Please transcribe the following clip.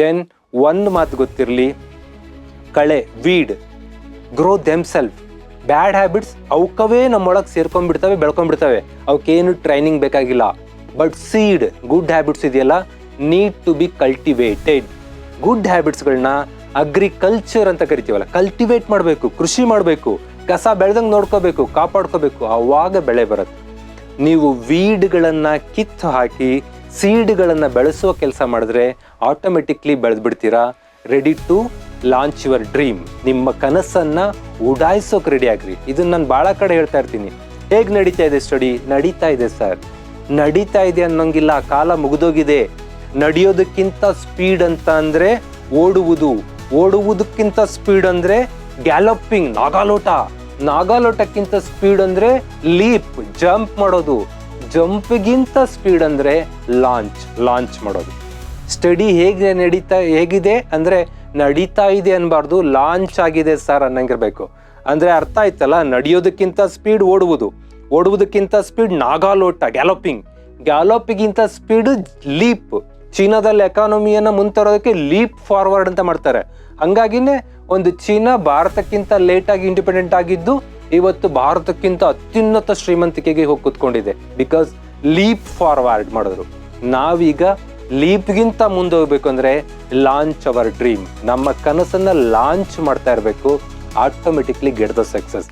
Then ಒಂದು ಮಾತು ಗೊತ್ತಿರಲಿ, ಕಳೆ weed grow themselves bad habits ಅವಕ್ಕವೇ ನಮ್ಮೊಳಗೆ ಸೇರ್ಕೊಂಡ್ಬಿಡ್ತವೆ, ಬೆಳ್ಕೊಂಡ್ಬಿಡ್ತವೆ. ಅವಕ್ಕೇನು ಟ್ರೈನಿಂಗ್ ಬೇಕಾಗಿಲ್ಲ. ಬಟ್ ಸೀಡ್ ಗುಡ್ ಹ್ಯಾಬಿಟ್ಸ್ ಇದೆಯಲ್ಲ need to be cultivated good ಹ್ಯಾಬಿಟ್ಸ್ಗಳನ್ನ agriculture ಅಂತ ಕರಿತೀವಲ್ಲ ಕಲ್ಟಿವೇಟ್ ಮಾಡಬೇಕು, ಕೃಷಿ ಮಾಡಬೇಕು, ಕಸ ಬೆಳೆದಂಗೆ ನೋಡ್ಕೋಬೇಕು, ಕಾಪಾಡ್ಕೋಬೇಕು ಅವಾಗ ಬೆಳೆ ಬರುತ್ತೆ. ನೀವು ವೀಡ್ಗಳನ್ನು ಕಿತ್ತು ಹಾಕಿ ಸೀಡ್ಗಳನ್ನ ಬೆಳೆಸುವ ಕೆಲಸ ಮಾಡಿದ್ರೆ automatically ಬೆಳೆದ್ಬಿಡ್ತೀರಾ? Ready to launch your dream ನಿಮ್ಮ ಕನಸನ್ನು ಉಡಾಯಿಸೋಕೆ ರೆಡಿ ಆಗ್ರಿ. ಇದನ್ನು ನಾನು ಭಾಳ ಕಡೆ ಹೇಳ್ತಾ ಇರ್ತೀನಿ. ಹೇಗೆ ನಡೀತಾ ಇದೆ ಸ್ಟಡಿ ನಡೀತಾ ಇದೆ ಸರ್ ನಡೀತಾ ಇದೆ ಅನ್ನೋಂಗಿಲ್ಲ. ಕಾಲ ಮುಗಿದೋಗಿದೆ. ನಡೆಯೋದಕ್ಕಿಂತ ಸ್ಪೀಡ್ ಅಂತ ಅಂದರೆ ಓಡುವುದು. ಓಡುವುದಕ್ಕಿಂತ ಸ್ಪೀಡ್ ಅಂದರೆ ಗ್ಯಾಲಪಿಂಗ್ ನಾಗಾಲೋಟ. ನಾಗಾಲೋಟಕ್ಕಿಂತ ಸ್ಪೀಡ್ ಅಂದರೆ ಲೀಪ್ ಜಂಪ್ ಮಾಡೋದು. ಜಂಪ್ಗಿಂತ ಸ್ಪೀಡ್ ಅಂದರೆ ಲಾಂಚ್ ಲಾಂಚ್ ಮಾಡೋದು. ಸ್ಟಡಿ ಹೇಗೆ ನಡೀತಾ, ಹೇಗಿದೆ ಅಂದರೆ ನಡೀತಾ ಇದೆ ಅನ್ಬಾರ್ದು, ಲಾಂಚ್ ಆಗಿದೆ ಸರ್ ಅನ್ನಂಗಿರ್ಬೇಕು. ಅಂದರೆ ಅರ್ಥ ಆಯ್ತಲ್ಲ, ನಡೆಯೋದಕ್ಕಿಂತ ಸ್ಪೀಡ್ ಓಡುವುದು. ಓಡುವುದಕ್ಕಿಂತ ಸ್ಪೀಡ್ ನಾಗಾಲೋಟ, ಗ್ಯಾಲೋಪಿಂಗ್. ಗ್ಯಾಲೋಪಿಗಿಂತ ಸ್ಪೀಡ್ ಲೀಪ್. ಚೀನಾದಲ್ಲಿ ಎಕಾನಮಿಯನ್ನು ಮುಂತರೋದಕ್ಕೆ ಲೀಪ್ ಫಾರ್ವರ್ಡ್ ಅಂತ ಮಾಡ್ತಾರೆ. ಹಂಗಾಗಿನೇ ಒಂದು ಚೀನಾ ಭಾರತಕ್ಕಿಂತ ಲೇಟಾಗಿ ಇಂಡಿಪೆಂಡೆಂಟ್ ಆಗಿದ್ದು ಇವತ್ತು ಭಾರತಕ್ಕಿಂತ ಅತ್ಯುನ್ನತ ಶ್ರೀಮಂತಿಕೆಗೆ ಹೋಗಿ ಕುತ್ಕೊಂಡಿದೆ. ಬಿಕಾಸ್ ಲೀಪ್ ಫಾರ್ವರ್ಡ್ ಮಾಡಿದ್ರು. ನಾವೀಗ ಲೀಪ್ಗಿಂತ ಮುಂದೆ ಹೋಗ್ಬೇಕು ಅಂದ್ರೆ ಲಾಂಚ್ ಅವರ್ ಡ್ರೀಮ್ ನಮ್ಮ ಕನಸನ್ನ ಲಾಂಚ್ ಮಾಡ್ತಾ ಇರಬೇಕು. Automatically get the success